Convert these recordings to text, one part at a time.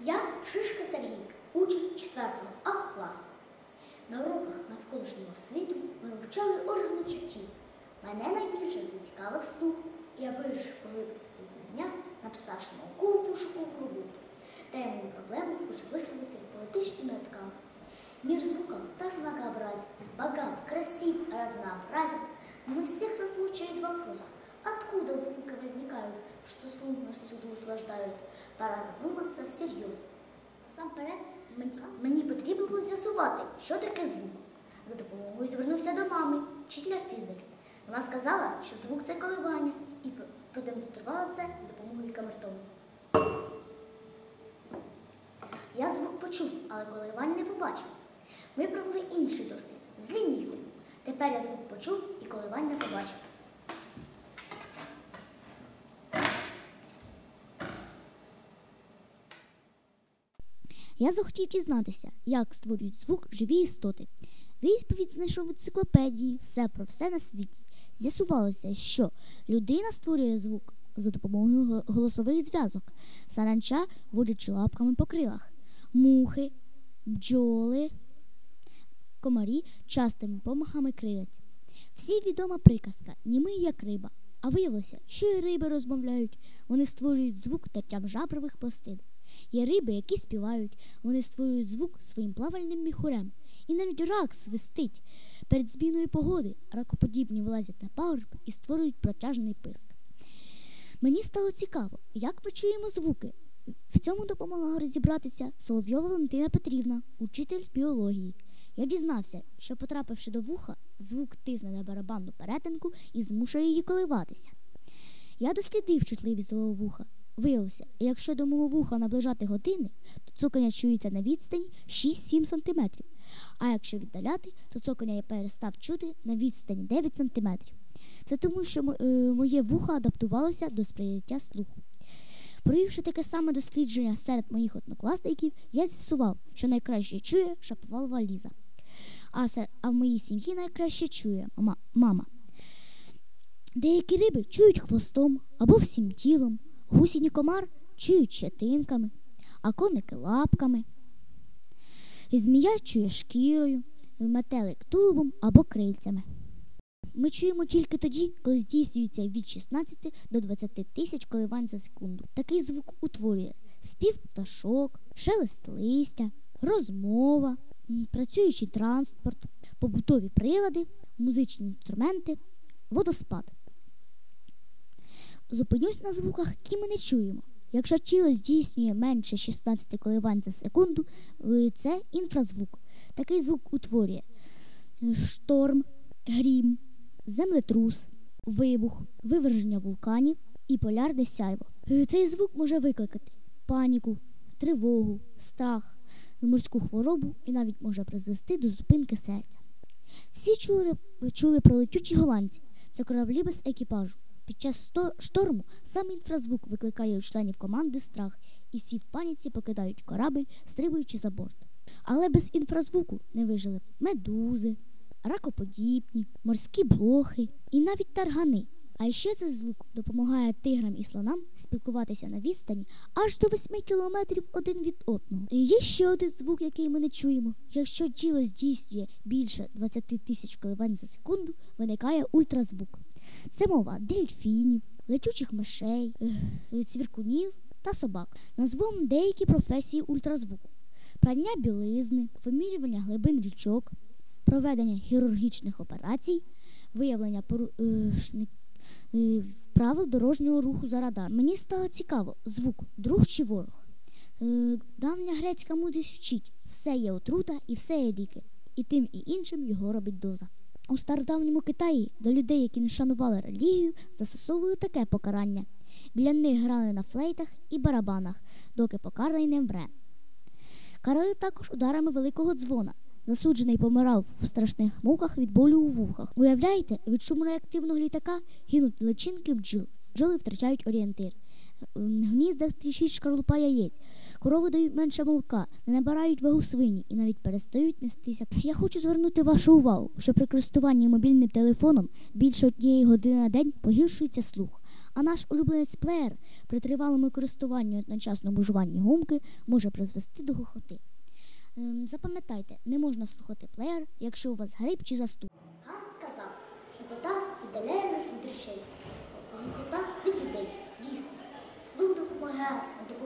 Я Шишка Сергій, учень 4 А класу. На уроках навколишнього світу ми вивчали органи чуттів. Мене найбільше зацікавив слух, я вирішив поглибити свої знання, написавши наукову пошукову роботу, де я мою проблему хочу висловити поетичними рядками. Мир звуков так многообразен, богат, красив, разнообразен, но всех нас мучает вопрос, откуда звуки возникают, что слух всюду услаждают. Пора задуматися всерйоз. Насамперед, мені, мені потрібно було з'ясувати, що таке звук. За допомогою звернувся до мами, вчителя фізики. Вона сказала, що звук це коливання, і продемонструвала це допомогою камертону. Я звук почув, але коливань не побачив. Ми провели інший дослід з лінійкою. Тепер я звук почув і коливань не побачив. Я захотів дізнатися, як створюють звук живі істоти. Відповідь знайшов в енциклопедії все про все на світі. З'ясувалося, що людина створює звук за допомогою голосових зв'язок, саранча водячи лапками по крилах, мухи, бджоли, комарі частими помахами крилець. Всі відома приказка німий як риба. А виявилося, що і риби розмовляють. Вони створюють звук тертям жабрових пластин. Є риби, які співають, вони створюють звук своїм плавальним міхурем. І навіть рак свистить. Перед зміною погоди ракоподібні вилазять на пагорб і створюють протяжний писк. Мені стало цікаво, як ми чуємо звуки. В цьому допомогла розібратися Соловйова Валентина Петрівна, учитель біології. Я дізнався, що, потрапивши до вуха, звук тисне на барабанну перетинку і змушує її коливатися. Я дослідив чутливість свого вуха. Виявилося, якщо до мого вуха наближати години, то цокання чується на відстані 6-7 см. А якщо віддаляти, то цокання я перестав чути на відстані 9 см. Це тому, що е, моє вухо адаптувалося до сприйняття слуху. Провівши таке саме дослідження серед моїх однокласників, я з'ясував, що найкраще чує шаповалова Ліза. А, се- а в моїй сім'ї найкраще чує мама. Деякі риби чують хвостом або всім тілом, гусінь і комар чують щетинками, а коники лапками. І змія чує шкірою, метелик тулубом або крильцями. Ми чуємо тільки тоді, коли здійснюється від 16 до 20 тисяч коливань за секунду. Такий звук утворює спів пташок, шелест листя, розмова, працюючий транспорт, побутові прилади, музичні інструменти, водоспад. Зупинюсь на звуках, які ми не чуємо. Якщо тіло здійснює менше 16 коливань за секунду, це інфразвук. Такий звук утворює шторм, грім, землетрус, вибух, виверження вулканів і полярне сяйво. Цей звук може викликати паніку, тривогу, страх, морську хворобу і навіть може призвести до зупинки серця. Всі чули, чули про летючі голландці. Це кораблі без екіпажу. Під час шторму сам інфразвук викликає у членів команди страх, і всі в паніці покидають корабль, стрибуючи за борт. Але без інфразвуку не вижили медузи, ракоподібні, морські блохи і навіть таргани. А ще цей звук допомагає тиграм і слонам спілкуватися на відстані аж до 8 кілометрів один від одного. І є ще один звук, який ми не чуємо. Якщо тіло здійснює більше 20 тисяч коливань за секунду, виникає ультразвук. Це мова дельфінів, летючих мишей, е, цвіркунів та собак. Назвемо деякі професії ультразвуку: прання білизни, вимірювання глибин річок, проведення хірургічних операцій, виявлення порушник е, правил дорожнього руху за радар. Мені стало цікаво, звук друг чи ворог. Е, Давня грецька мудрість вчить, все є отрута і все є ліки, і тим і іншим його робить доза. У стародавньому Китаї до людей, які не шанували релігію, застосовували таке покарання. Біля них грали на флейтах і барабанах, доки покараний не вмре. Карали також ударами великого дзвона. Засуджений помирав в страшних муках від болю у вухах. Уявляєте, від шуму реактивного літака гинуть личинки бджіл. Бджоли втрачають орієнтир. В гніздах тріщить шкарлупа яєць. Корови дають менше молока, не набирають вагу свині і навіть перестають нестися. Я хочу звернути вашу увагу, що при користуванні мобільним телефоном більше однієї години на день погіршується слух, А наш улюбленець плеєр при тривалому користуванні одночасному жуванні гумки може призвести до глухоти. Ем, Запам'ятайте, не можна слухати плеєр, якщо у вас грип чи застуд. Хан сказав, сліпота віддаляє нас від речей, а глухота від людей. Дійсно, слух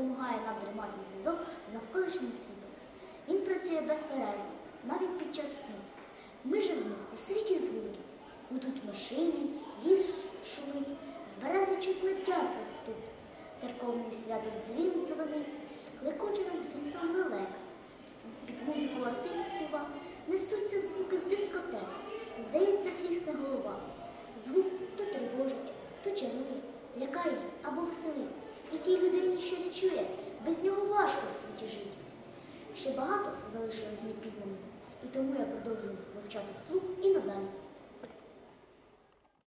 допомагає, нам тримати зв'язок з навколишнім світом. Він працює безперервно, навіть під час сну. Ми живемо у світі звуків. Гудуть машини, ліс шумить, з берези чутно дятла стук. Церковний святок дзвін дзвонить, клекоче над грізном лелека. Тій людині, ще не чує, без нього важко в світі жити. Ще багато залишилось непізнаним, і тому я продовжую вивчати слух і надалі.